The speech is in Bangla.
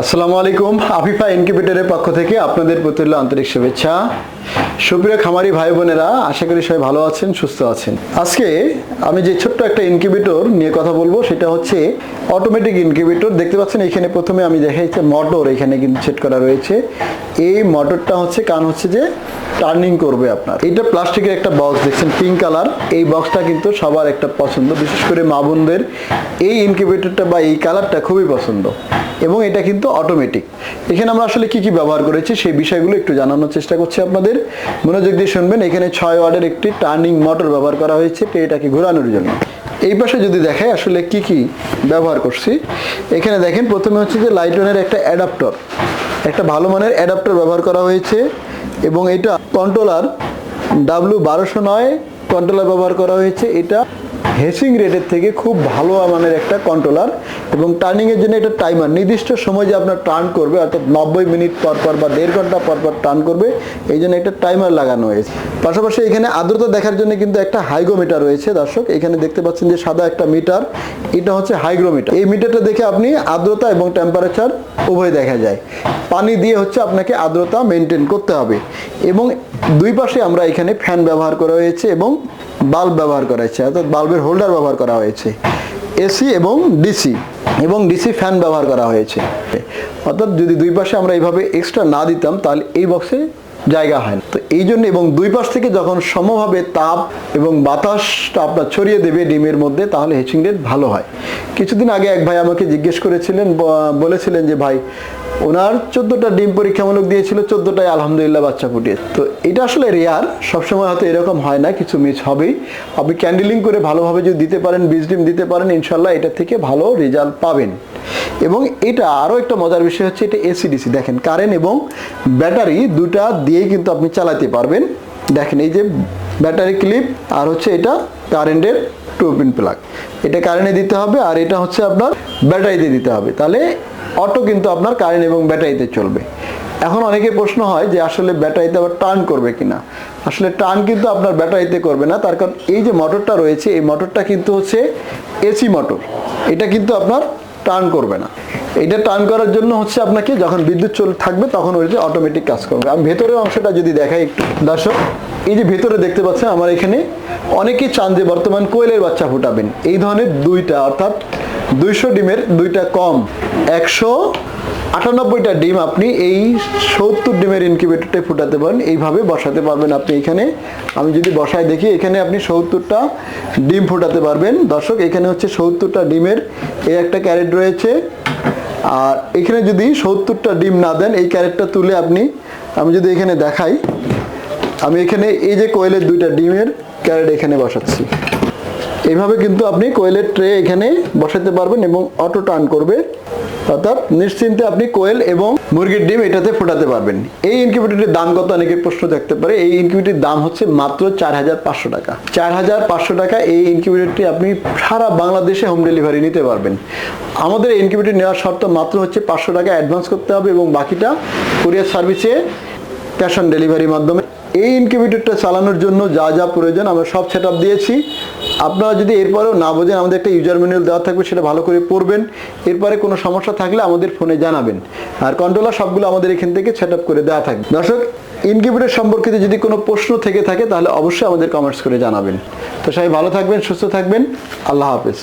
আসসালামু আলাইকুম। আফিফা ইনকিউবেটরের পক্ষ থেকে আপনাদের প্রতি আন্তরিক শুভেচ্ছা। সুপ্রিয় খামারি ভাই বোনেরা, আশা করি সবাই ভালো আছেন, সুস্থ আছেন। আজকে আমি যে ছোট্ট একটা ইনকিউবেটর নিয়ে কথা বলব, সেটা হচ্ছে অটোমেটিক ইনকিউবেটর দেখতে পাচ্ছেন এখানে প্রথমে আমি দেখাইছি মোটর এখানে কিন্তু সেট করা রয়েছে। এই মোটরটা হচ্ছে কারণ হচ্ছে যে টার্নিং করবে আপনার। এটা প্লাস্টিকের একটা বক্স দেখছেন পিঙ্ক কালার এই বক্সটা কিন্তু সবার একটা পছন্দ, বিশেষ করে মা বোনদের। এই ইনকিউবেটরটা বা এই কালারটা খুবই পছন্দ। এবং এটা কিন্তু অটোমেটিক এখানে আমরা আসলে কি কি ব্যবহার করেছি, সেই বিষয়গুলো একটু জানানোর চেষ্টা করছি আপনাদের। মনোযোগ দিয়ে শুনবেন, এখানে ছয় ওয়ার্ডের একটি টার্নিং মোটর ব্যবহার করা হয়েছে এটাকে ঘোরানোর জন্য। এই পাশে যদি দেখাই আসলে কি কি ব্যবহার করছি, এখানে দেখেন প্রথমে হচ্ছে যে লাইটনের একটা অ্যাডাপ্টর একটা ভালো মানের অ্যাডাপ্টর ব্যবহার করা হয়েছে, এবং এটা কন্ট্রোলার ডাব্লু বারোশো নয় কন্ট্রোলার ব্যবহার করা হয়েছে। এটা হেসিং রেটের থেকে খুব ভালো মানের একটা কন্ট্রোলার এবং টার্নিংয়ের জন্য এটা টাইমার নির্দিষ্ট সময় যে আপনার টার্ন করবে, অর্থাৎ নব্বই মিনিট পর পর বা দেড় ঘণ্টা পর পর টার্ন করবে, এই জন্য একটা টাইমার লাগানো হয়েছে। পাশাপাশি এখানে আর্দ্রতা দেখার জন্য কিন্তু একটা হাইগ্রোমিটার রয়েছে, দর্শক। এখানে দেখতে পাচ্ছেন যে সাদা একটা মিটার এটা হচ্ছে হাইগ্রোমিটার এই মিটারটা দেখে আপনি আর্দ্রতা এবং টেম্পারেচার উভয় দেখা যায়। পানি দিয়ে হচ্ছে আপনাকে আর্দ্রতা মেনটেন করতে হবে। এবং দুই পাশে আমরা এখানে ফ্যান ব্যবহার করা হয়েছে এবং বাল্ব ব্যবহার করা হয়েছে, অর্থাৎ বাল্বের হোল্ডার ব্যবহার করা হয়েছে। এসি এবং ডিসি এবং ডিসি ফ্যান ব্যবহার করা হয়েছে। অর্থাৎ যদি দুই পাশে আমরা এইভাবে এক্সট্রা না দিতাম, তাহলে এই বক্সে জায়গা হয় না। তো এই জন্য এবং দুই পাশ থেকে যখন সমভাবে তাপ এবং বাতাসটা আপনার ছড়িয়ে দেবে ডিমের মধ্যে, তাহলে হেচিং রেট ভালো হয়। কিছুদিন আগে এক ভাই আমাকে জিজ্ঞেস করেছিলেন বলেছিলেন যে, ভাই, ওনার চোদ্দোটা ডিম পরীক্ষামূলক দিয়েছিল, চোদ্দোটায় আলহামদুলিল্লাহ বাচ্চা ফুটিয়ে। তো এটা আসলে রেয়ার সবসময় হয়তো এরকম হয় না, কিছু মিস হবেই। আপনি ক্যান্ডেলিং করে ভালোভাবে যদি দিতে পারেন, বীজ ডিম দিতে পারেন, ইনশাল্লাহ এটা থেকে ভালো রেজাল্ট পাবেন। এবং এটা আরও একটা মজার বিষয় হচ্ছে এটা এসিডিসি দেখেন কারেন্ট এবং ব্যাটারি দুটা দিয়েই কিন্তু আপনি চালাতে পারবেন। দেখেন, এই যে ব্যাটারি ক্লিপ আর হচ্ছে এটা কারেন্টের টু পিন প্লাগ এটা কারেন্টে দিতে হবে আর এটা হচ্ছে আপনার ব্যাটারিতে দিতে হবে। তাহলে অটো কিন্তু আপনার কারেন্ট এবং ব্যাটারিতে চলবে। এখন অনেকে প্রশ্ন হয় যে আসলে ব্যাটারিতে আবার টার্ন করবে কিনা। আসলে টার্ন কিন্তু আপনার ব্যাটারিতে করবে না, তার কারণ এই যে মোটরটা রয়েছে, এই মোটরটা কিন্তু হচ্ছে এসি মোটর এটা কিন্তু আপনার টার্ন করবে না। এটা টার্ন করার জন্য হচ্ছে আপনাকে যখন বিদ্যুৎ চল থাকবে তখন ওই যে অটোমেটিক কাজ করবে। আমি ভেতরের অংশটা যদি দেখাই একটু। দর্শক, এই যে ভেতরে দেখতে পাচ্ছেন আমার এখানে অনেকেই চান যে বর্তমান কোয়েলের বাচ্চা ফুটাবেন। এই ধরনের দুইটা, অর্থাৎ দুইশো ডিমের দুইটা কম। একশো আটানব্বইটা ডিম আপনি এই সত্তর ডিমের ইনকিউবেটরটা ফুটাতে পারেন। এইভাবে বসাতে পারবেন আপনি এখানে। আমি যদি বসায় দেখি, এখানে আপনি সত্তরটা ডিম ফোটাতে পারবেন। দর্শক, এখানে হচ্ছে সত্তরটা ডিমের এই একটা ক্যারেট রয়েছে। আর এখানে যদি সত্তরটা ডিম না দেন, এই ক্যারেটটা তুলে আপনি, আমি যদি এখানে দেখাই, আমি এখানে এই যে কোয়েলের দুইটা ডিমের ক্যারেট এখানে বসাচ্ছি। এইভাবে কিন্তু আপনি কোয়েলের ট্রে এখানে বসাতে পারবেন এবং অটো টার্ন করবে। অর্থাৎ নিশ্চিন্তে আপনি কোয়েল এবং মুরগির ডিম এটাতে ফোটাতে পারবেন। এই ইনকিউবেটরটির দাম কত অনেকের প্রশ্ন থাকতে পারে। এই ইনকিউবেটরটির দাম হচ্ছে মাত্র চার হাজার পাঁচশো টাকা। চার হাজার পাঁচশো টাকা এই ইনকিউবেটরটি আপনি সারা বাংলাদেশে হোম ডেলিভারি নিতে পারবেন। আমাদের ইনকিউবেটর নেওয়ার শর্ত মাত্র হচ্ছে পাঁচশো টাকা অ্যাডভান্স করতে হবে এবং বাকিটা কুরিয়ার সার্ভিসে ক্যাশ অন ডেলিভারির মাধ্যমে। এই ইনকিউবেটরটা চালানোর জন্য যা যা প্রয়োজন আমরা সব সেট দিয়েছি। আপনারা যদি এরপরেও না বোঝেন, আমাদের একটা ইউজার ম্যানুয়াল দেওয়া থাকবে, সেটা ভালো করে পড়বেন। এরপরে কোনো সমস্যা থাকলে আমাদের ফোনে জানাবেন। আর কন্ট্রোলার সবগুলো আমাদের এখান থেকে সেট করে দেওয়া থাকবে। দর্শক, ইনকিউবেটর সম্পর্কিত যদি কোনো প্রশ্ন থেকে থাকে, তাহলে অবশ্যই আমাদের কমেন্টস করে জানাবেন। তো সবাই ভালো থাকবেন, সুস্থ থাকবেন। আল্লাহ হাফেজ।